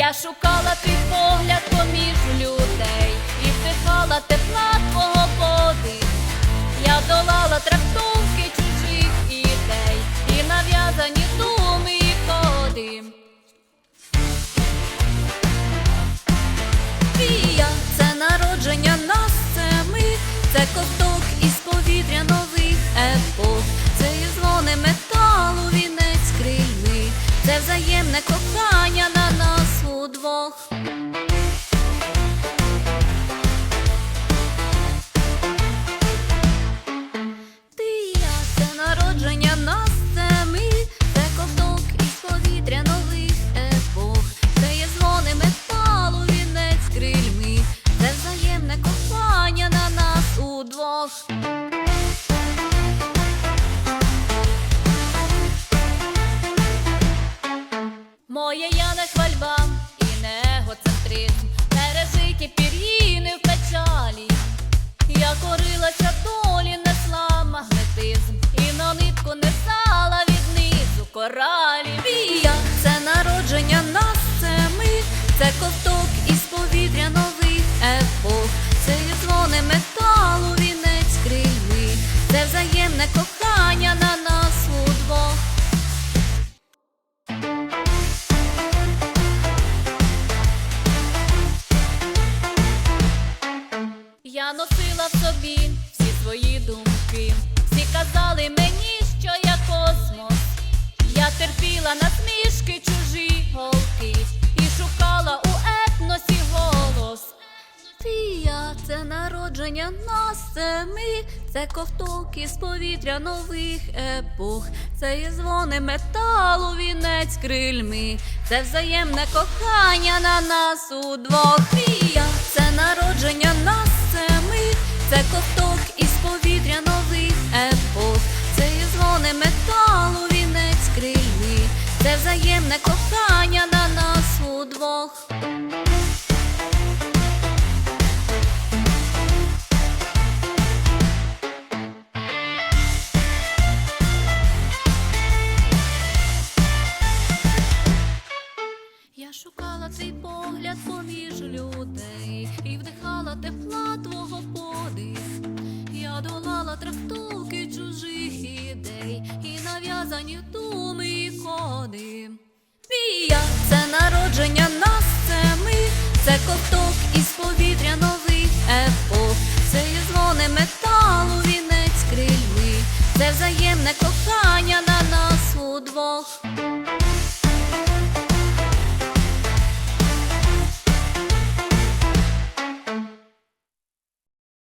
Я шукала твій погляд поміж людей і вдихала тепла твого подих. Егоцентризм, пережиті пір'їни в печалі. Я корилася долі, несла магнетизм і на нитку несала віднизу коралі. Вія це народження нас, це ми, це ковток із повітря собі всі свої думки. Всі казали мені, що я космос. Я терпіла насмішки чужі голки і шукала у етносі голос. Ти і я це народження нас, це ми, це ковток із повітря нових епох, це є дзвони металу, вінець крильми, це взаємне кохання на нас удвох. І це народження нас, це ковток із повітря нових епох, це є дзвони металу, вінець крильми, це взаємне кохання на нас удвох. Шукала твій погляд поміж людей і вдихала тепла твого подих. Я долала трактовки чужих ідей і нав'язані думи і коди. Вія це народження нас, це ми, це ковток із повітря нових епох, це є дзвони металу, вінець крильми, це взаємне кохання на нас удвох.